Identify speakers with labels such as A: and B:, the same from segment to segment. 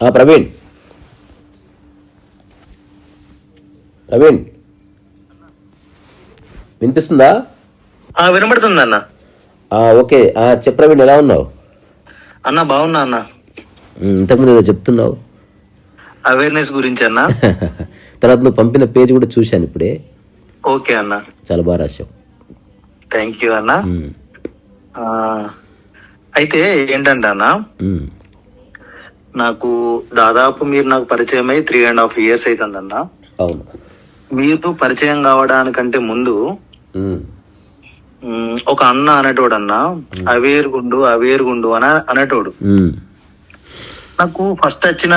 A: ప్రవీణ్. ప్రవీణ్. వినిపిస్తుందా?
B: వినబడుతుంది అన్న.
A: ఓకే. ఆ, చెప్పు ప్రవీణ్ ఎలా ఉన్నావు?
B: అన్న బాగున్నా అన్న.
A: ఇంతకుముందు ఏదో చెప్తున్నావు.
B: అవేర్నెస్ గురించి అన్న.
A: తర్వాత నువ్వు పంపిన పేజ్ కూడా చూశాను ఇప్పుడే.
B: ఓకే అన్న.
A: చాలా బాగా రాశావు.
B: థ్యాంక్ యూ అన్న. అయితే ఏంటంటే అన్న నాకు దాదాపు మీరు నాకు పరిచయం అయ్యి త్రీ అండ్ హాఫ్ ఇయర్స్ అవుతుందన్న
A: అవును.
B: మీరు పరిచయం కావడానికంటే ముందు ఒక అన్న అనేటోడు అన్న అవేర్ గుండు అవేర్ గుండు అని అనేటోడు. నాకు ఫస్ట్ వచ్చిన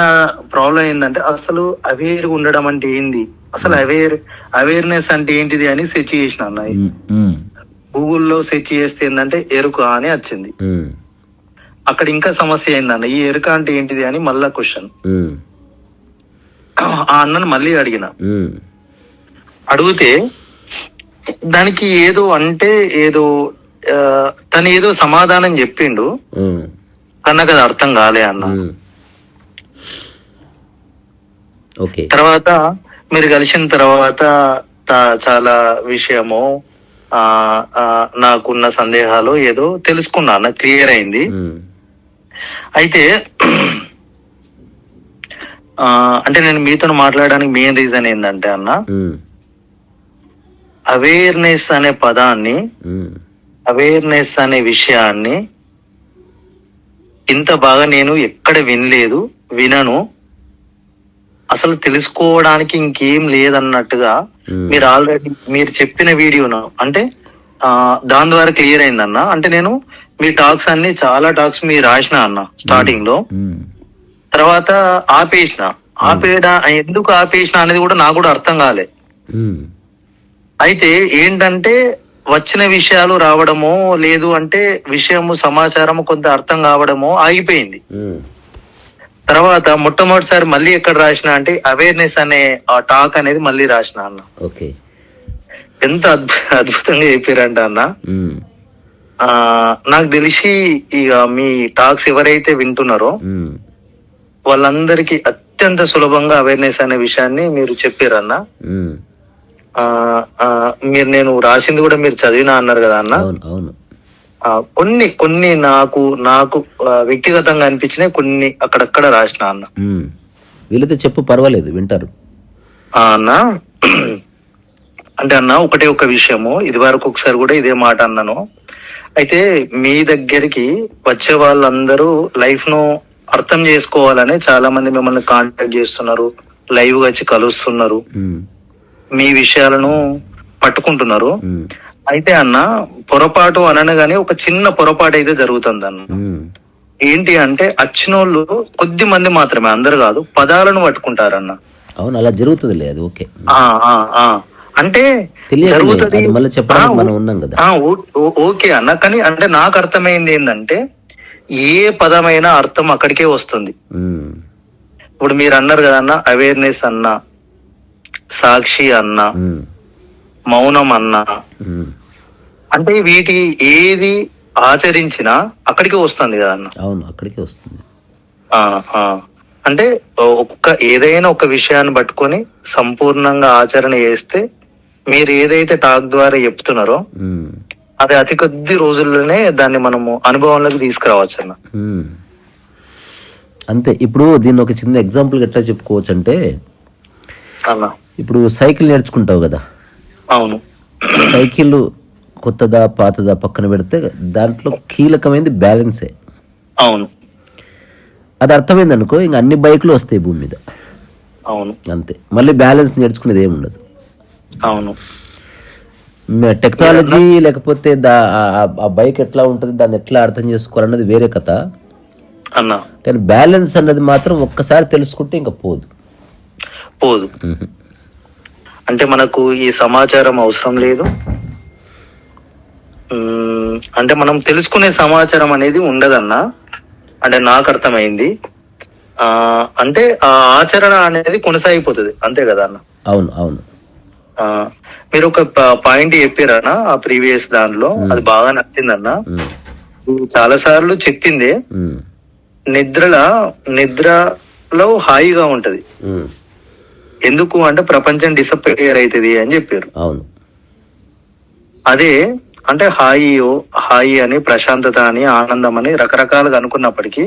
B: ప్రాబ్లం ఏంటంటే అసలు అవేర్ ఉండడం అంటే ఏంది? అసలు అవేర్ అవేర్నెస్ అంటే ఏంటిది అని సెర్చ్ చేసిన అన్న గూగుల్లో సెర్చ్ చేస్తే ఏంటంటే ఎరుక అని వచ్చింది. అక్కడ ఇంకా సమస్య ఏందన్న? ఈ ఎరుక అంటే ఏంటిది అని మళ్ళా క్వశ్చన్ ఆ అన్నను మళ్ళీ అడిగిన. అడిగితే దానికి ఏదో అంటే ఏదో తను ఏదో సమాధానం చెప్పిండు.
A: ఉమ్,
B: కానీ నాకు అది అర్థం కాలే అన్న. తర్వాత మీరు కలిసిన తర్వాత చాలా విషయము నాకున్న సందేహాలు ఏదో తెలుసుకున్నాను క్లియర్ అయింది. అయితే ఆ, అంటే నేను మీతో మాట్లాడడానికి మెయిన్ రీజన్ ఏంటంటే అన్న అవేర్నెస్ అనే పదాన్ని అవేర్నెస్ అనే విషయాన్ని ఇంత బాగా నేను ఎక్కడ వినలేదు వినను. అసలు తెలుసుకోవడానికి ఇంకేం లేదన్నట్టుగా. మీరు ఆల్రెడీ మీరు చెప్పిన వీడియోను అంటే ఆ, దాని ద్వారా క్లియర్ అయిందన్న. అంటే నేను మీ టాక్స్ అన్ని చాలా టాక్స్ మీరు రాసిన అన్న
A: స్టార్టింగ్లో.
B: తర్వాత ఆపేసిన. ఆపేయడా ఎందుకు ఆపేసిన అనేది కూడా నాకు కూడా అర్థం కాలే. అయితే ఏంటంటే వచ్చిన విషయాలు రావడమో లేదు అంటే విషయము సమాచారము కొంత అర్థం కావడమో ఆగిపోయింది. తర్వాత మొట్టమొదటిసారి మళ్ళీ ఎక్కడ రాసిన అంటే అవేర్నెస్ అనే ఆ టాక్ అనేది మళ్ళీ రాసిన అన్న.
A: ఓకే.
B: ఎంత అద్భు అద్భుతంగా చెప్పారంట అన్న. నాకు తెలిసి ఇక మీ టాక్స్ ఎవరైతే వింటున్నారో వాళ్ళందరికీ అత్యంత సులభంగా అవేర్నెస్ అనే విషయాన్ని మీరు చెప్పారన్న. మీరు నేను రాసింది కూడా మీరు చదివినా అన్నారు కదా అన్న. కొన్ని కొన్ని నాకు నాకు వ్యక్తిగతంగా అనిపించినాయి కొన్ని అక్కడక్కడ రాసిన అన్న.
A: వీళ్ళైతే చెప్పు పర్వాలేదు వింటారు.
B: అన్న. అంటే అన్న ఒకటే ఒక విషయము ఇది వరకు ఒకసారి కూడా ఇదే మాట అన్నాను. అయితే మీ దగ్గరికి వచ్చే వాళ్ళందరూ లైఫ్ను అర్థం చేసుకోవాలని చాలా మంది మిమ్మల్ని కాంటాక్ట్ చేస్తున్నారు లైవ్గా వచ్చి కలుస్తున్నారు. మీ విషయాలను పట్టుకుంటున్నారు. అయితే అన్న పొరపాటు అనగానే ఒక చిన్న పొరపాటు అయితే జరుగుతుంది అన్న. ఏంటి అంటే వచ్చినోళ్ళు కొద్ది మంది మాత్రమే అందరు కాదు పదాలను పట్టుకుంటారన్న.
A: అవును అలా జరుగుతుందిలే అది ఓకే.
B: ఆ, ఆ, ఆ. అంటే ఓకే అన్న. కానీ అంటే నాకు అర్థమైంది ఏంటంటే ఏ పదమైనా అర్థం అక్కడికే వస్తుంది. ఇప్పుడు మీరు అన్నారు కదా అన్న అవేర్నెస్ అన్న సాక్షి అన్న మౌనం అన్న. అంటే వీటి ఏది ఆచరించినా అక్కడికే వస్తుంది కదా అన్న.
A: అవును అక్కడికే వస్తుంది.
B: ఆ, ఆ. అంటే ఒక్క ఏదైనా ఒక విషయాన్ని పట్టుకొని సంపూర్ణంగా ఆచరణ చేస్తే మీరు ఏదైతే టాక్ ద్వారా చెప్తున్నారో అది అతి కొద్ది రోజుల్లోనే దాన్ని మనము అనుభవంలోకి తీసుకురావచ్చు అన్న.
A: అంతే ఇప్పుడు దీన్ని ఒక చిన్న ఎగ్జాంపుల్ ఎట్లా చెప్పుకోవచ్చు అంటే ఇప్పుడు సైకిల్ నేర్చుకుంటావు కదా?
B: అవును.
A: సైకిల్ కొత్తదా పాతదా పక్కన పెడితే దాంట్లో కీలకమైనది బ్యాలెన్సే.
B: అవును.
A: అది అర్థమైంది అనుకో ఇంక అన్ని బైకులు వస్తాయి భూమి మీద.
B: అవును.
A: అంతే. మళ్ళీ బ్యాలెన్స్ నేర్చుకునేది ఏమి ఉండదు
B: అవును.
A: టెక్నాలజీ లేకపోతే దా ఆ- బైక్ ఎట్లా ఉంటుంది దాన్ని ఎట్లా అర్థం చేసుకోవాలన్నది వేరే కథ.
B: అన్న.
A: కానీ బ్యాలెన్స్ అన్నది మాత్రం ఒక్కసారి తెలుసుకుంటే ఇంకా పోదు.
B: పోదు. అంటే మనకు ఈ సమాచారం అవసరం లేదు. అంటే మనం తెలుసుకునే సమాచారం అనేది ఉండదన్న. అంటే నాకు అర్థమైంది. ఆ అంటే ఆ ఆచరణ అనేది కొనసాగిపోతుంది. అంతే కదా అన్న?
A: అవును అవును.
B: మీరు ఒక పాయింట్ చెప్పారన్న ఆ ప్రీవియస్ దానిలో అది బాగా నచ్చిందన్న. చాలా సార్లు చెప్పింది. నిద్రల నిద్ర లో హాయిగా ఉంటది. ఎందుకు అంటే ప్రపంచం డిసప్పేర్ అవుతుంది అని చెప్పారు.
A: అవును.
B: అదే అంటే హాయి హాయి అని ప్రశాంతత అని ఆనందం అని రకరకాలుగా అనుకున్నప్పటికీ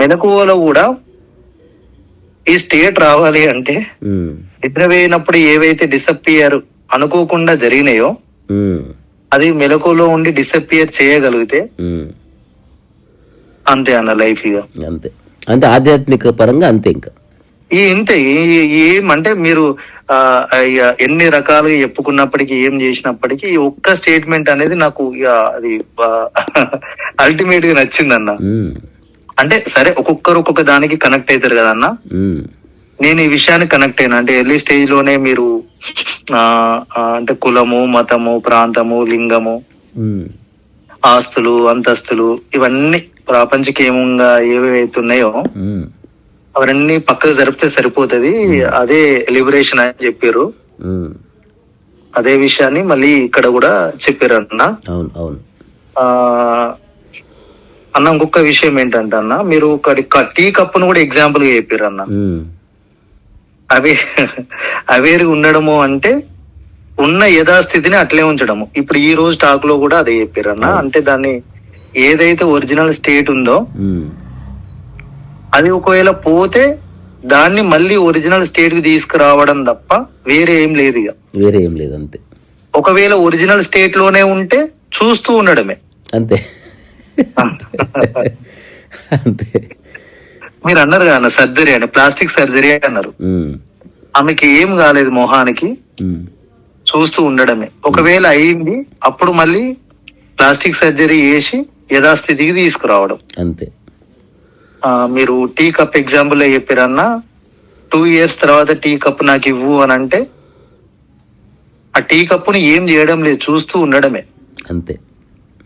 B: మెలకువలో కూడా ఈ స్టేట్ రావాలి అంటే
A: ఉమ్,
B: నిద్రపోయినప్పుడు ఏవైతే డిసప్పియర్ అనుకోకుండా జరిగినాయో అది మెలకువలో ఉండి డిసప్పియర్ చేయగలిగితే. అంతే అన్న లైఫ్ ఇక
A: అంతే. అంటే ఆధ్యాత్మిక పరంగా అంతే ఇంకా.
B: ఈ ఇంతే ఏమంటే మీరు ఎన్ని రకాలుగా చెప్పుకున్నప్పటికీ ఏం చేసినప్పటికీ ఒక్క స్టేట్మెంట్ అనేది నాకు ఇక అది అల్టిమేట్గా నచ్చిందన్న. అంటే సరే ఒక్కొక్కరు ఒక్కొక్క దానికి కనెక్ట్ అవుతారు కదన్న. నేను ఈ విషయానికి కనెక్ట్ అయినా. అంటే ఎర్లీ స్టేజ్లోనే మీరు అంటే కులము మతము ప్రాంతము లింగము ఆస్తులు అంతస్తులు ఇవన్నీ ప్రాపంచికేమంగా
A: ఉమ్,
B: అవన్నీ పక్కకు జరిపితే సరిపోతది. అదే లిబరేషన్ అని చెప్పారు. అదే విషయాన్ని మళ్ళీ ఇక్కడ కూడా చెప్పారు అన్న అన్న ఇంకొక విషయం ఏంటంటే అన్న మీరు టీ కప్పును కూడా ఎగ్జాంపుల్గా చెప్పారు అన్న అవే అవేరి ఉండడము అంటే ఉన్న యథాస్థితిని అట్లే ఉంచడము. ఇప్పుడు ఈ రోజు టాక్లో కూడా అదే చెప్పారు అన్న. అంటే దాన్ని ఏదైతే ఒరిజినల్ స్టేట్ ఉందో అది ఒకవేళ పోతే దాన్ని మళ్ళీ ఒరిజినల్ స్టేట్కి తీసుకురావడం తప్ప వేరే ఏం లేదు ఇక.
A: వేరే ఏం లేదు అంతే.
B: ఒకవేళ ఒరిజినల్ స్టేట్లోనే ఉంటే చూస్తూ ఉండడమే.
A: అంతే. అంతే.
B: మీరు అన్నారు కదా సర్జరీ అని ప్లాస్టిక్ సర్జరీ అన్నారు. ఆమెకి ఏం కాలేదు మొహానికి. చూస్తూ ఉండడమే. ఒకవేళ అయింది అప్పుడు మళ్ళీ ప్లాస్టిక్ సర్జరీ చేసి యథాస్థితికి తీసుకురావడం.
A: అంతే.
B: మీరు టీ కప్ ఎగ్జాంపుల్ చెప్పారన్నా టూ ఇయర్స్ తర్వాత టీ కప్ నాకు ఇవ్వు అని అంటే ఆ టీ కప్పుని ఏం చేయడం లేదు చూస్తూ ఉండడమే.
A: అంతే.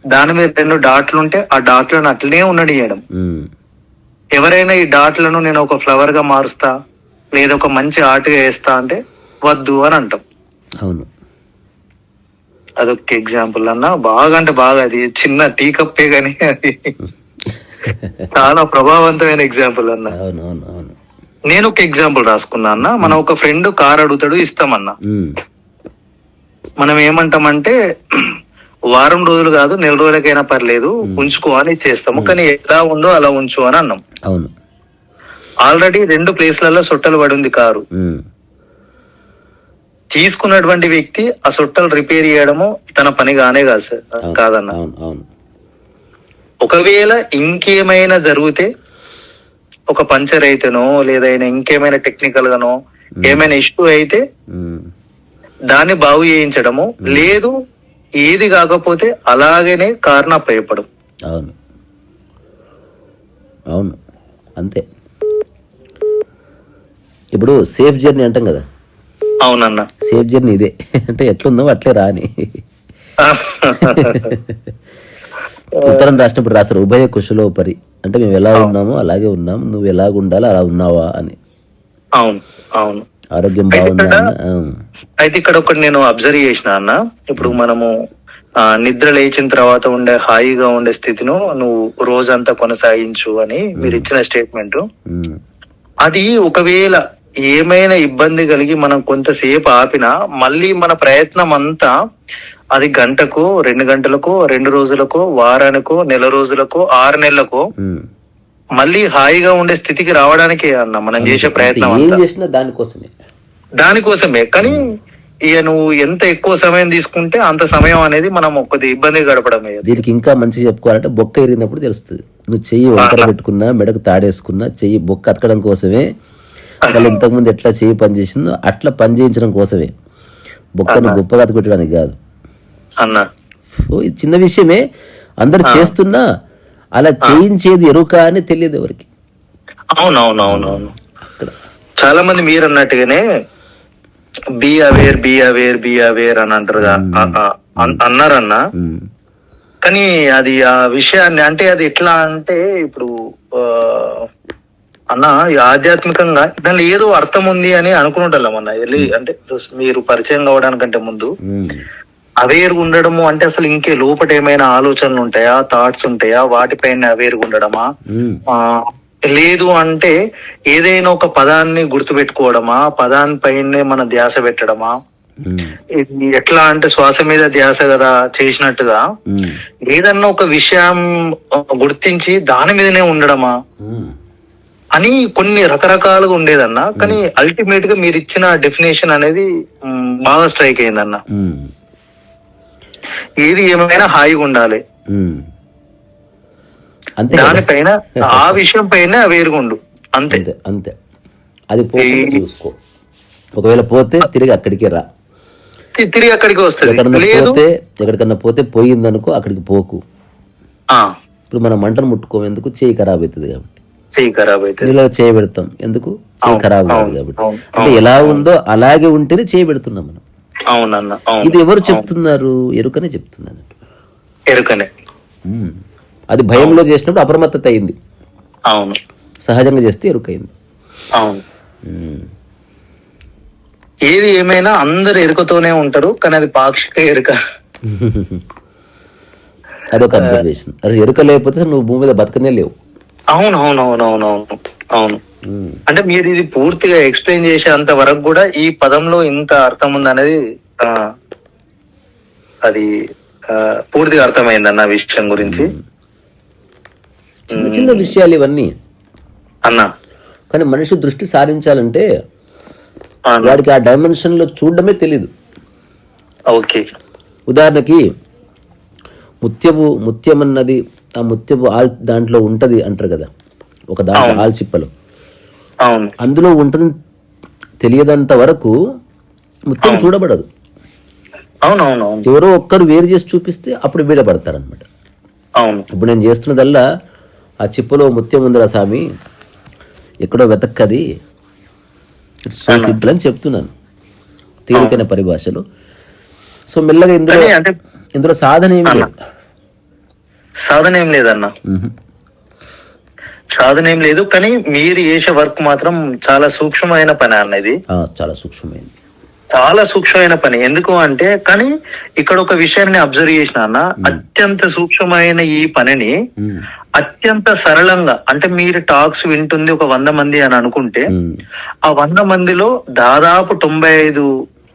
B: దాని మీద రెండు డాట్లు ఉంటే ఆ డాట్లను అట్లనే ఉండనియడం. ఎవరైనా ఈ డాట్లను నేను ఒక ఫ్లవర్గా మారుస్తా లేదా ఒక మంచి ఆర్ట్గా వేస్తా అంటే వద్దు అని అంటాం.
A: అవును.
B: అదొక ఎగ్జాంపుల్ అన్న బాగా అంటే బాగా అది చిన్న టీ కప్పే గానీ అది. చాలా ప్రభావవంతమైన ఎగ్జాంపుల్ అన్న. నేను ఒక ఎగ్జాంపుల్ రాసుకున్నా అన్న మనం ఒక ఫ్రెండ్ కార్ అడుగుతాడు ఇస్తామన్నా మనం ఏమంటామంటే వారం రోజులు కాదు నెల రోజులకైనా పర్లేదు ఉంచుకో అని ఇచ్చేస్తాము కానీ ఎలా ఉందో అలా ఉంచు అని అన్నాం.
A: అవును.
B: ఆల్రెడీ రెండు ప్లేస్లలో సొట్టలు పడి ఉంది కారు తీసుకున్నటువంటి వ్యక్తి ఆ సొట్టలు రిపేర్ చేయడము తన పని కానే కాదు సార్ కాదన్న. ఒకవేళ ఇంకేమైనా జరిగితే ఒక పంచర్ అయితేనో లేదా ఇంకేమైనా టెక్నికల్ గానో ఏమైనా ఇష్యూ అయితే దాన్ని బాగు చేయించడము. లేదు ఏది కాకపోతే అలాగనే కారణం అప్పయ్యపడం
A: అవును. అవును. అంతే. ఇప్పుడు సేఫ్ జర్నీ అంటాం కదా?
B: అవునన్న.
A: సేఫ్ జర్నీ ఇదే. అంటే ఎట్లుందో అట్లే రాని ఉత్తరం రాసినప్పుడు రాస్తారు ఉభయ కుశలో పరి అంటే మేము ఎలా ఉన్నామో అలాగే ఉన్నాం నువ్వు ఎలాగ ఉండాలో అలా ఉన్నావా అని.
B: అవును. అవును.
A: ఆరోగ్యం బాగుందా
B: అయితే ఇక్కడ ఒకటి నేను అబ్జర్వ్ చేసిన అన్న. ఇప్పుడు మనము నిద్ర లేచిన తర్వాత ఉండే హాయిగా ఉండే స్థితిను నువ్వు రోజంతా కొనసాగించు అని మీరు ఇచ్చిన స్టేట్మెంట్. అది ఒకవేళ ఏమైనా ఇబ్బంది కలిగి మనం కొంతసేపు ఆపినా మళ్ళీ మన ప్రయత్నం అంతా అది గంటకు రెండు గంటలకు రెండు రోజులకు వారానికో నెల రోజులకు ఆరు నెలలకు. మళ్ళీ హాయిగా ఉండే స్థితికి రావడానికే అన్న మనం చేసే ప్రయత్నం
A: దానికోసమే.
B: దానికోసమే. కానీ ఇక నువ్వు ఎంత ఎక్కువ సమయం తీసుకుంటే అంత సమయం అనేది మనం కొద్ది ఇబ్బంది గడపడమే
A: దీనికి ఇంకా మంచి చెప్పుకోవాలంటే బొక్క ఎరిగినప్పుడు తెలుస్తుంది. నువ్వు చెయ్యి వంకర పెట్టుకున్నా మెడకు తాడేసుకున్నా చెయ్యి బొక్క అతకడం కోసమే. మళ్ళీ ఇంతకుముందు ఎట్లా చెయ్యి పని చేసిందో అట్లా పని చేయించడం కోసమే. బొక్కను గొప్పగా అతపెట్టడానికి కాదు.
B: అన్న.
A: ఓ, ఇది చిన్న విషయమే. అందరు చేస్తున్నా అలా చేయించేది ఎరుక అని తెలియదు ఎవరికి.
B: అవునవునవునవును. చాలా మంది మీరు అన్నట్టుగానే be aware be aware be aware అని ఆ, ఆ, అన్- అన్నారన్న?
A: ఉమ్,
B: కానీ అది ఆ విషయాన్ని అంటే అది ఎట్లా అంటే ఇప్పుడు అన్న ఆధ్యాత్మికంగా దానిలో ఏదో అర్థం ఉంది అని అనుకుంటాం అన్న వెళ్ళి అంటే మీరు పరిచయం కావడానికంటే ముందు అవేర్ ఉండడము అంటే అసలు ఇంకే లోపట ఏమైనా ఆలోచనలు ఉంటాయా థాట్స్ ఉంటాయా? వాటిపైన అవేర్ ఉండడమా? లేదు అంటే ఏదైనా ఒక పదాన్ని గుర్తుపెట్టుకోవడమా? పదాన్ని పైనే మన ధ్యాస పెట్టడమా? ఇది ఎట్లా అంటే శ్వాస మీద ధ్యాస కదా చేసినట్టుగా. ఏదన్నా ఒక విషయం గుర్తించి దాని మీదనే ఉండడమా. అని కొన్ని రకరకాలుగా ఉండేదన్న. కానీ అల్టిమేట్గా మీరు ఇచ్చిన డెఫినేషన్ అనేది బాగా స్ట్రైక్ అయిందన్న. ఏది ఏమైనా హాయిగా ఉండాలి.
A: అంతే?
B: దానిపైన ఆ విషయం పైన వేరుగుండు. అంతే.
A: అంతే అది పోకుండా చూసుకో. ఒకవేళ పోతే తిరిగి అక్కడికి రా.
B: తిరిగి అక్కడికి వస్తుంది.
A: పోతే ఎక్కడికన్నా పోతే పోయిందనుకో అక్కడికి పోకు. ఇప్పుడు మనం మంటను ముట్టుకోమేందుకు చేయి ఖరాబ్ అవుతుంది కాబట్టి.
B: ఖరాబ్ అవుతుంది.
A: ఇందులో చేయి పెడతాం. ఎందుకు? చేయి ఖరాబ్ కాదు
B: అవును,
A: కాబట్టి. అంటే ఎలా ఉందో అలాగే ఉంటేనే చేయి పెడుతున్నాం మనం.
B: అవునన్న అవును
A: ఇది ఎవరు చెప్తున్నారు? ఎరుకనే చెప్తుంది అన్నట్టు
B: ఎరుకనే.
A: అది భయంలో చేసినప్పుడు అప్రమత్తత అయింది.
B: అవును.
A: సహజంగా చేస్తే ఎరుకైంది.
B: అవును. ఏది ఏమైనా అందరు ఎరుకతోనే ఉంటారు కానీ అది పాక్షిక ఎరుక.
A: అదొక అబ్జర్వేషన్ అది ఎరుక లేకపోతే నువ్వు భూమి మీద బతకనే లేవు.
B: అవును అవును. అవును అవును అవును అవును. అంటే మీరు ఇది పూర్తిగా ఎక్స్ప్లెయిన్ చేసేంత వరకు కూడా ఈ పదంలో ఇంత అర్థం ఉంది అనేది ఆ, అది పూర్తిగా అర్థమైంది అన్న విషయం గురించి.
A: చిన్న చిన్న విషయాలు ఇవన్నీ.
B: అన్న.
A: కానీ మనిషి దృష్టి సారించాలంటే. వాడికి ఆ డైమెన్షన్లో చూడడమే తెలీదు.
B: ఓకే.
A: ఉదాహరణకి ముత్యపు ముత్యం అన్నది ఆ ముత్యపు ఆల్ దాంట్లో ఉంటది అంటారు కదా. ఒక దాంట్లో ఆల్చిప్పలు
B: అవును.
A: అందులో ఉంటుంది తెలియదంత వరకు ముత్యం చూడబడదు. ఎవరో ఒక్కరు వేరు చేసి చూపిస్తే అప్పుడు వీడబడతారనమాట
B: అవును.
A: ఇప్పుడు నేను చేస్తున్నదల్లా ఆ చిప్పలో ముత్యం ఉందిరా స్వామి ఎక్కడో వెతక్కది. ఇట్స్ సో సింపుల్ అని చెప్తున్నాను. తేలికైన పరిభాషలో. సో మెల్లగా ఇందులో ఇందులో సాధన ఏమి లేదు.
B: సాధన ఏం లేదన్న. సాధన ఏం లేదు కానీ మీరు చేసే వర్క్ మాత్రం చాలా సూక్ష్మమైన పని అన్న ఇది.
A: ఆ, చాలా సూక్ష్మమైంది.
B: చాలా సూక్ష్మమైన పని. ఎందుకు అంటే కానీ ఇక్కడ ఒక విషయాన్ని అబ్జర్వ్ చేసిన అన్న అత్యంత సూక్ష్మమైన ఈ పనిని. అత్యంత సరళంగా అంటే మీరు టాక్స్ వింటుంది ఒక వంద మంది అని అనుకుంటే. ఆ వంద మందిలో దాదాపు తొంభై ఐదు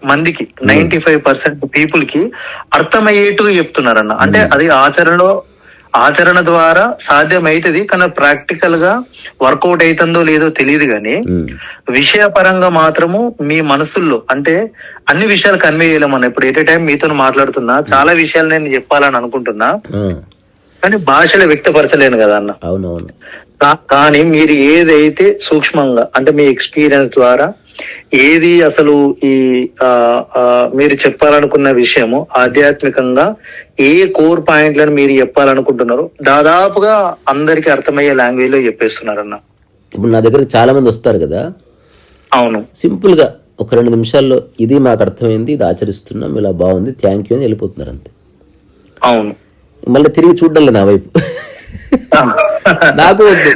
B: మందికి నైన్టీ ఫైవ్ పర్సెంట్ పీపుల్కి అర్థమయ్యేట్టుగా చెప్తున్నారన్న. అంటే అది ఆచరణలో ఆచరణ ద్వారా సాధ్యమైతుంది కానీ ప్రాక్టికల్గా వర్కౌట్ అవుతుందో లేదో తెలియదు కానీ
A: మ్మ్.
B: విషయపరంగా మాత్రము మీ మనసుల్లో అంటే అన్ని విషయాలు కన్వే చేయలేమన్న ఇప్పుడు ఎట్ టైం మీతో మాట్లాడుతున్నా చాలా విషయాలు నేను చెప్పాలని అనుకుంటున్నా కానీ భాషలో వ్యక్తపరచలేను కదా అన్న.
A: అవునవును.
B: కానీ మీరు ఏదైతే సూక్ష్మంగా అంటే మీ ఎక్స్పీరియన్స్ ద్వారా ఏది అసలు ఈ మీరు చెప్పాలనుకున్న విషయము ఆధ్యాత్మికంగా ఏ కోర్ పాయింట్లను మీరు చెప్పాలనుకుంటున్నారో దాదాపుగా అందరికి అర్థమయ్యే లాంగ్వేజ్లో చెప్పేస్తున్నారన్న.
A: ఇప్పుడు నా దగ్గరికి చాలా మంది వస్తారు కదా.
B: అవును.
A: సింపుల్గా ఒక రెండు నిమిషాల్లో ఇది మాకు అర్థమైంది ఇది ఆచరిస్తున్నాం ఇలా బాగుంది థ్యాంక్ యూ అని వెళ్ళిపోతున్నారు అంతే.
B: అవును.
A: మళ్ళీ తిరిగి చూడాలి నా వైపు. నాకు వద్దు.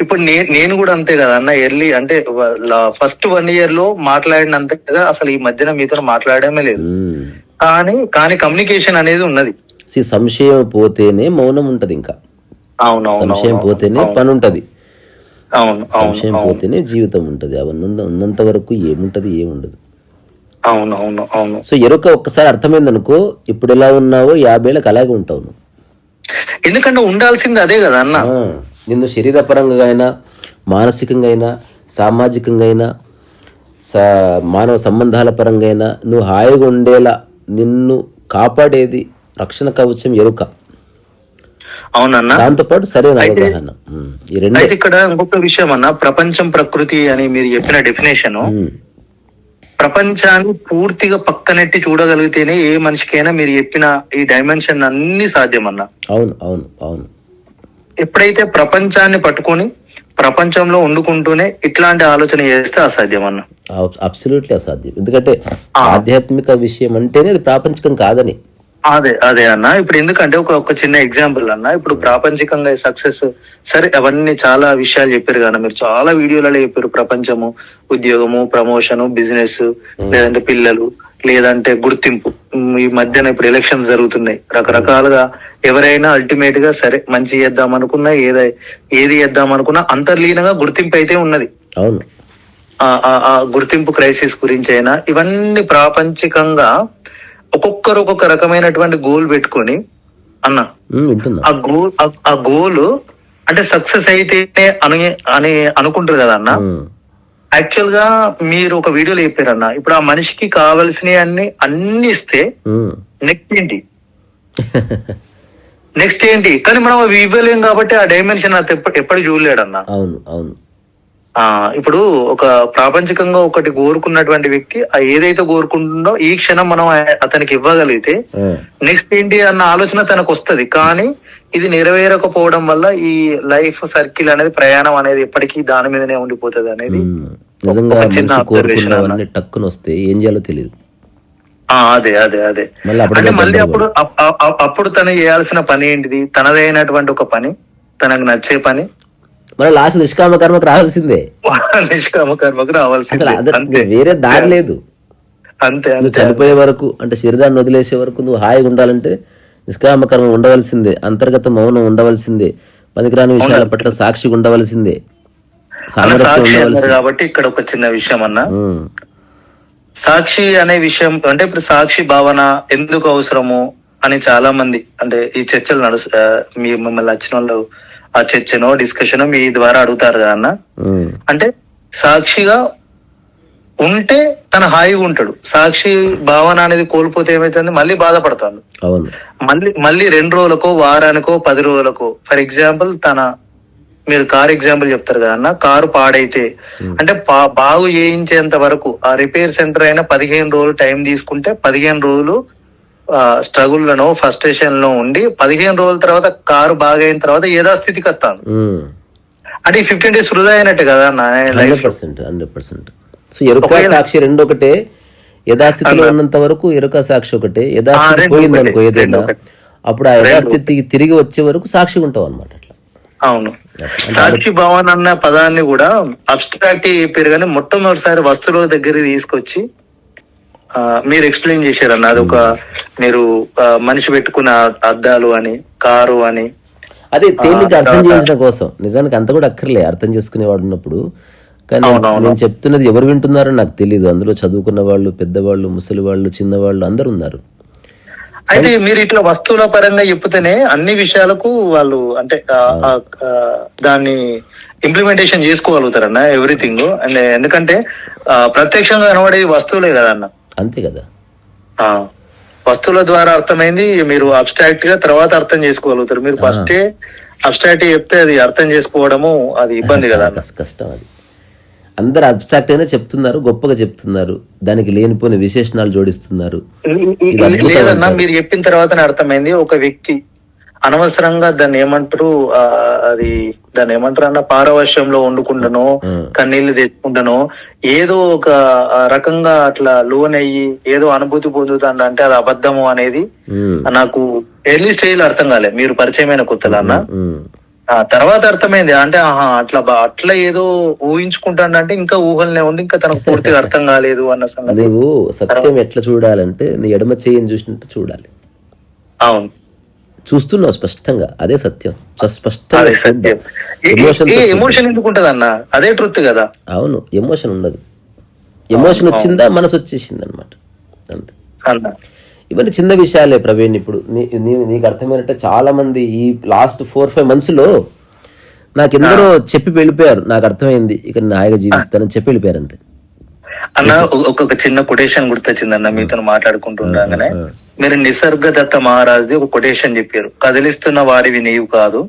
B: ఇప్పుడు నేను కూడా అంతే కదా అన్న ఎర్లీ అంటే ఫస్ట్ వన్ ఇయర్లో మాట్లాడినంతగా అసలు ఈ మధ్యన మీతో మాట్లాడమే లేదు. కానీ కానీ కమ్యూనికేషన్ అనేది ఉన్నది.
A: సంశయం పోతేనే మౌనం ఉంటది ఇంకా.
B: అవును
A: సంశయం పోతేనే పని ఉంటది సంశయం పోతేనే జీవితం ఉంటది. అవన్నీ ఉన్న- ఉన్నంత వరకు ఏముంటది ఏముండదు.
B: అవును అవును. అవును
A: సో ఎరుక ఒక్కసారి అర్థమైంది అనుకో ఇప్పుడు ఎలా ఉన్నావో యాభేళ్ళకి అలాగే ఉంటావు
B: ఎందుకంటే ఉండాల్సింది అదే కదా అన్న.
A: నిన్ను శరీరపరంగా అయినా మానసికంగా అయినా సామాజికంగా అయినా సా మానవ సంబంధాల పరంగా అయినా నువ్వు హాయిగా ఉండేలా నిన్ను కాపాడేది రక్షణ కవచం ఎరుక.
B: అవునన్న.
A: దాంతోపాటు సరైన అవగాహన. ఈ రెండే.
B: ఇక్కడ ఇంకొక విషయం అన్న ప్రపంచం ప్రకృతి అని మీరు చెప్పిన డెఫినేషన్ ప్రపంచాన్ని పూర్తిగా పక్కనెట్టి చూడగలిగితేనే ఏ మనిషికైనా మీరు చెప్పిన ఈ డైమెన్షన్ అన్ని సాధ్యం అన్న
A: అవును అవును అవును.
B: ఎప్పుడైతే ప్రపంచాన్ని పట్టుకొని ప్రపంచంలో వండుకుంటూనే ఇట్లాంటి ఆలోచన చేస్తే అసాధ్యం అన్న.
A: అబ్సల్యూట్లీ అసాధ్యం. ఎందుకంటే ఆధ్యాత్మిక విషయం అంటేనే అది ప్రాపంచికం కాదని.
B: అదే అదే అన్న. ఇప్పుడు ఎందుకంటే ఒక ఒక చిన్న ఎగ్జాంపుల్ అన్న. ఇప్పుడు ప్రాపంచికంగా సక్సెస్ సరే అవన్నీ చాలా విషయాలు చెప్పారు కదా. మీరు చాలా వీడియోలలో చెప్పారు. ప్రపంచము ఉద్యోగము ప్రమోషన్ బిజినెస్ లేదంటే పిల్లలు లేదంటే గుర్తింపు. ఈ మధ్యన ఇప్పుడు ఎలక్షన్స్ జరుగుతున్నాయి. రకరకాలుగా ఎవరైనా అల్టిమేట్గా సరే మంచి చేద్దాం అనుకున్నా ఏదై ఏది చేద్దాం అనుకున్నా అంతర్లీనంగా గుర్తింపు అయితే ఉన్నది.
A: అవును.
B: ఆ గుర్తింపు క్రైసిస్ గురించి అయినా ఇవన్నీ ప్రాపంచికంగా ఒక్కొక్కరు ఒక్కొక్క రకమైనటువంటి గోల్ పెట్టుకొని అన్న ఆ గోల్ ఆ- గోల్ అంటే సక్సెస్ అయితేనే అని అని అనుకుంటారు కదా అన్న? యాక్చువల్గా మీరు ఒక వీడియోలో చెప్పారన్న. ఇప్పుడు ఆ మనిషికి కావలసినవి అన్ని అన్ని ఇస్తే. నెక్స్ట్ ఏంటి? నెక్స్ట్ ఏంటి? కానీ మనం ఇవ్వలేం కాబట్టి ఆ డైమెన్షన్ అతను ఎప్పటి ఎప్పటికి చూడలేడన్న.
A: అవును అవును.
B: ఇప్పుడు ఒక ప్రాపంచికంగా ఒకటి కోరుకున్నటువంటి వ్యక్తి ఆ ఏదైతే కోరుకుంటుందో ఈ క్షణం మనం అతనికి ఇవ్వగలిగితే నెక్స్ట్ ఏంటి అన్న ఆలోచన తనకు వస్తది కానీ ఇది నెరవేరకపోవడం వల్ల ఈ లైఫ్ సర్కిల్ అనేది ప్రయాణం అనేది ఎప్పటికీ దాని మీదనే ఉండిపోతుంది అనేది.
A: నిజంగా
B: చిన్న
A: కోరుకున్నవన్నీ టక్కున వస్తే ఏం చేయాలో తెలియదు
B: ఆ అదే అదే అదే.
A: మళ్ళీ అప్పుడు
B: అంటే మళ్ళీ. అప్పుడు అప్- అప్- అప్- అప్పుడు తను చేయాల్సిన పని ఏంటిది? తనదైనటువంటి ఒక పని తనకు నచ్చే పని
A: మరి లాస్ట్ నిష్కామ కర్మకు రావాల్సిందే.
B: నిష్కామ కర్మకు రావాల్సింది.
A: వేరే దారి లేదు.
B: అంతే
A: నువ్వు చనిపోయే వరకు అంటే శరీరాన్ని వదిలేసే వరకు నువ్వు హాయిగా ఉండాలంటే నిష్కామ కర్మ ఉండవలసిందే. అంతర్గత మౌనం ఉండవలసిందే. పనికిరాని విషయాల పట్ల సాక్షిగా ఉండవలసిందే. సామరస్యం
B: కాబట్టి ఇక్కడ ఒక చిన్న విషయం అన్న. సాక్షి అనే విషయం అంటే ఇప్పుడు సాక్షి భావన ఎందుకు అవసరము అని చాలా మంది అంటే ఈ చర్చలు నడు ఆ, మీ మిమ్మల్ని వచ్చిన వాళ్ళు ఆ చర్చనో డిస్కషన్ మీ ద్వారా అడుగుతారు కదా అన్న?
A: ఉమ్,
B: అంటే సాక్షిగా ఉంటే తన హాయిగా ఉంటాడు. సాక్షి భావన అనేది కోల్పోతే ఏమైతుంది? మళ్ళీ బాధపడతాడు. మళ్ళీ మళ్ళీ రెండు రోజులకో వారానికో పది రోజులకో ఫర్ ఎగ్జాంపుల్ తన మీరు కార్ ఎగ్జాంపుల్ చెప్తారు కదా అన్న? కారు పాడైతే. అంటే బాగు చేయించేంత వరకు ఆ రిపేర్ సెంటర్ అయినా పదిహేను రోజులు టైం తీసుకుంటే పదిహేను రోజులు స్ట్రగుల్లను ఫ్రస్ట్రేషన్లో ఉండి పదిహేను రోజుల తర్వాత కారు బాగైన తర్వాత యథాస్థితికి వస్తాను. అంటే ఫిఫ్టీన్ డేస్ వృధా అయినట్టు కదా
A: hundred percent hundred percent. So ఎరుక
B: ఒకవేళ-
A: సాక్షి రెండు ఒకటే. యథాస్థితిలో ఉన్నంత వరకు ఎరుక సాక్షి ఒకటే. యథాస్థితి పోయింది అనుకో ఏదైనా. అప్పుడు ఆ యథాస్థితికి తిరిగి వచ్చే వరకు సాక్షిగా ఉంటావు అనమాట అట్లా.
B: అవును. సాక్షి భావన అన్న పదాన్ని కూడా అబ్స్ట్రాక్ట్ చెప్పారు కానీ మొట్టమొదటిసారి వస్తువుల దగ్గర తీసుకొచ్చి మీరు ఎక్స్ప్లెయిన్ చేశారన్న అది ఒక మీరు ఆ, మనిషి పెట్టుకున్న అద్దాలు అని కారు అని.
A: అదే తేలిక అర్థం చేయించడం కోసం. నిజానికి అంత కూడా అక్కర్లే అర్థం చేసుకునేవాడు ఉన్నప్పుడు. కానీ నేను చెప్తున్నది ఎవరు వింటున్నారో నాకు తెలియదు అందులో చదువుకున్న వాళ్ళు పెద్దవాళ్ళు ముసలి వాళ్ళు చిన్నవాళ్ళు అందరు ఉన్నారు.
B: అయితే మీరు ఇట్లా వస్తువుల పరంగా చెప్తేనే అన్ని విషయాలకు వాళ్ళు అంటే దాన్ని ఇంప్లిమెంటేషన్ చేసుకోగలుగుతారన్న ఎవ్రీథింగ్ అండ్ ఎందుకంటే ప్రత్యక్షంగా కనబడేది వస్తువులే కదన్న.
A: అంతే కదా.
B: వస్తువుల ద్వారా అర్థమైంది మీరు అబ్స్ట్రాక్ట్గా తర్వాత అర్థం చేసుకోగలుగుతారు. మీరు ఫస్ట్ అబ్స్ట్రాక్ట్ చెప్తే అది అర్థం చేసుకోవడము అది ఇబ్బంది కదా.
A: కష్ట- అది. అందరు అబ్స్ట్రాక్ట్ అయినా చెప్తున్నారు గొప్పగా చెప్తున్నారు దానికి లేనిపోయిన విశేషణాలు జోడిస్తున్నారు.
B: లేదన్నా. మీరు చెప్పిన తర్వాతనే అర్థమైంది ఒక వ్యక్తి అనవసరంగా దాన్ని ఏమంటారు అది దాన్ని ఏమంటారు అన్న పారవశ్యంలో వండుకుంటానో. కన్నీళ్ళు తెచ్చుకుంటానో ఏదో ఒక రకంగా అట్లా లోన్ అయ్యి ఏదో అనుభూతి పొందుతాను అంటే అది అబద్ధము అనేది నాకు ఎర్లీ స్టేజ్ అర్థం కాలే. మీరు పరిచయమైన కొత్తలో అన్న? తర్వాత అర్థమైంది. అంటే ఆహా అట్లా అట్లా ఏదో ఊహించుకుంటానంటే ఇంకా ఊహలనే ఉండి ఇంకా తనకు పూర్తిగా అర్థం కాలేదు అన్న సంగతి.
A: సత్యం ఎట్లా చూడాలంటే నీ ఎడమ చేయని చూసినట్టు చూడాలి.
B: అవును.
A: చూస్తున్నావు స్పష్టంగా. అదే సత్యం. స్పష్టంగా ఎమోషన్
B: ఎమోషన్ ఎందుకు ఉంటది అన్న అదే ట్రుత్ కదా.
A: అవును ఎమోషన్ ఉండదు ఎమోషన్ వచ్చిందా మనసు వచ్చేసింది అనమాట అంతే. ఇవన్నీ చిన్న విషయాలే ప్రవీణ్ ఇప్పుడు నీకు అర్థమైనట్టే చాలా మంది ఈ లాస్ట్ ఫోర్ ఫైవ్ మంత్స్లో నాకు ఎందరో చెప్పి వెళ్ళిపోయారు. నాకు అర్థమైంది. ఇక నేను హాయిగా జీవిస్తానని చెప్పి వెళ్ళిపోయారు అంతే.
B: అన్న ఒక చిన్న కొటేషన్ గుర్తొచ్చిందన్న మీతో మాట్లాడుకుంటుండగానే మీరు నిసర్గదత్త మహారాజ్ది ఒక కొటేషన్ చెప్పారు. కదిలిస్తున్న వాడివి నీవు కాదు.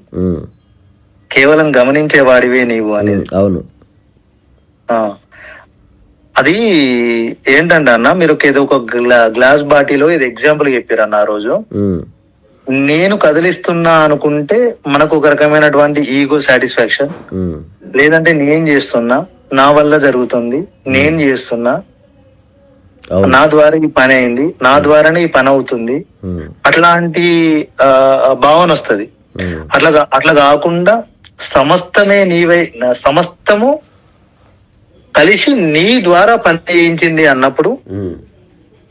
B: కేవలం గమనించే వాడివే నీవు అనేది.
A: అవును.
B: అది ఏంటంటే అన్న మీరు ఒక ఏదో ఒక గ్లా- గ్లాస్ బాటిలో ఇది ఎగ్జాంపుల్ చెప్పారు అన్న ఆ రోజు. నేను కదిలిస్తున్నా అనుకుంటే మనకు ఒక రకమైనటువంటి ఈగో సాటిస్ఫాక్షన్. లేదంటే నేను చేస్తున్నా నా వల్ల జరుగుతుంది నేను చేస్తున్నా నా ద్వారా ఈ పని అయింది. నా ద్వారానే ఈ పని అవుతుంది. అట్లాంటి ఆ, భావన వస్తది. అట్లా అట్లా కాకుండా సమస్తమే నీవై సమస్తము కలిసి నీ ద్వారా పని చేయించింది అన్నప్పుడు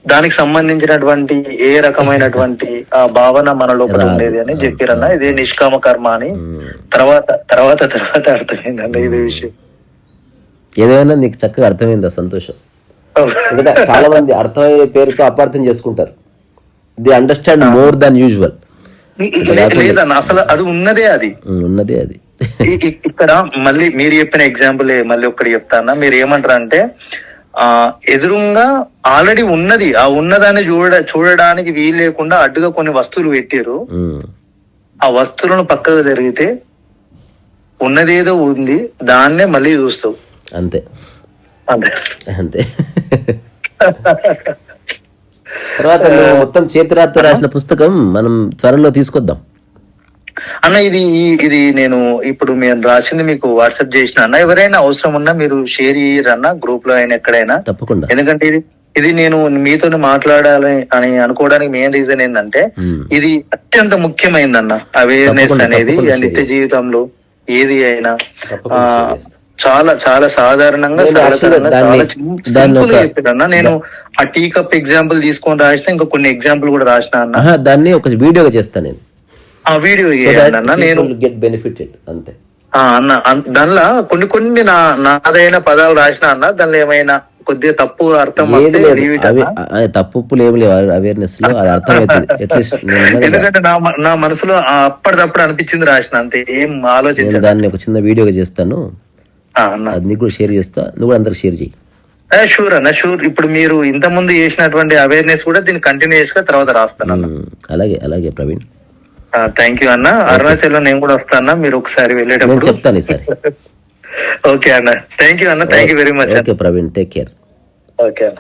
B: దానికి సంబంధించినటువంటి ఏ రకమైనటువంటి ఆ భావన మన లోపల. ఉండేది అని చెప్పారన్న ఇదే నిష్కామ కర్మ అని. తర్వాత తర్వాత తర్వాత అర్థమైందండి ఇదే విషయం.
A: ఏదైనా నీకు చక్కగా అర్థమైందా సంతోషం? ఎందుకంటే చాలా మంది అర్థమయ్యే పేరుతో అపార్థం చేసుకుంటారు. The understand more than usual
B: లేదన్న అసలు అది ఉన్నదే అది.
A: ఉన్నదే అది.
B: ఇక్కడ మళ్ళీ మీరు చెప్పిన ఎగ్జాంపుల్ మళ్ళీ ఒక్కటి చెప్తానా మీరు ఏమంటారు అంటే ఆ ఎదురుగా ఆల్రెడీ ఉన్నది ఆ ఉన్నదాన్ని చూడ చూడడానికి వీలు లేకుండా అడ్డుగా కొన్ని వస్తువులు పెట్టారు. ఆ వస్తువులను పక్కకు జరిగితే ఉన్నదేదో ఉంది దాన్నే మళ్ళీ చూస్తావు.
A: అంతే.
B: అంతే.
A: తర్వాత మొత్తం చేతిరాత్తో రాసిన పుస్తకం మనం త్వరలో తీసుకొద్దాం.
B: అన్న ఇది ఇది నేను ఇప్పుడు నేను రాసింది మీకు వాట్సాప్ చేసిన అన్న. ఎవరైనా అవసరం ఉన్నా మీరు షేర్ చేయరన్న గ్రూప్లో అయినా ఎక్కడైనా.
A: తప్పకుండా.
B: ఎందుకంటే ఇది ఇది నేను మీతో మాట్లాడాలి అని అనుకోవడానికి మెయిన్ రీజన్ ఏంటంటే. ఇది అత్యంత ముఖ్యమైనదన్న అవేర్నెస్ అనేది నిత్య జీవితంలో ఏది అయినా. చాలా చాలా సాధారణంగా
A: నేను
B: ఆ టీ కప్ ఎగ్జాంపుల్ తీసుకొని రాసిన ఇంకా కొన్ని ఎగ్జాంపుల్ కూడా రాసిన అన్న.
A: దాన్ని ఒక వీడియోగా చేస్తాను నేను.
B: ఆ వీడియో అన్న. నేను
A: గెట్ బెనిఫిటెడ్ అంతే.
B: అన్న అన్- దానిలో కొన్ని కొన్ని నా నాదైన పదాలు రాసిన అన్న దానిలో ఏమైనా కొద్దిగా తప్పు అర్థం
A: తప్పు ఏమి లేవు. అవేర్నెస్లో అది అట్లీస్ట్ ఉన్నా కదా,
B: ఎందుకంటే నా మనసులో అప్పటిదప్పుడు అనిపించింది రాసిన అంతే. ఏం
A: నేను
B: ఆలోచించాను.
A: దాన్ని ఒక చిన్న వీడియోగా చేస్తాను. అది నీకు కూడా షేర్ చేస్తా. నువ్వు కూడా అందరికి షేర్ చేయి
B: షూర్ అన్న షూర్ ఇప్పుడు మీరు ఇంత ముందు చేసినటువంటి అవేర్నెస్ కూడా దీన్ని కంటిన్యూస్గా తర్వాత రాస్తాను అన్న.
A: అలాగే అలాగే ప్రవీణ్.
B: థ్యాంక్ యూ అన్న. అరుణాచల్ నేను కూడా వస్తాను మీరు ఒకసారి వెళ్ళేటప్పుడు.
A: చెప్తాను ఈసారి.
B: ఓకే అన్న. థ్యాంక్ యూ అన్న. Thank you very much
A: okay Praveen. Take care
B: okay అన్న.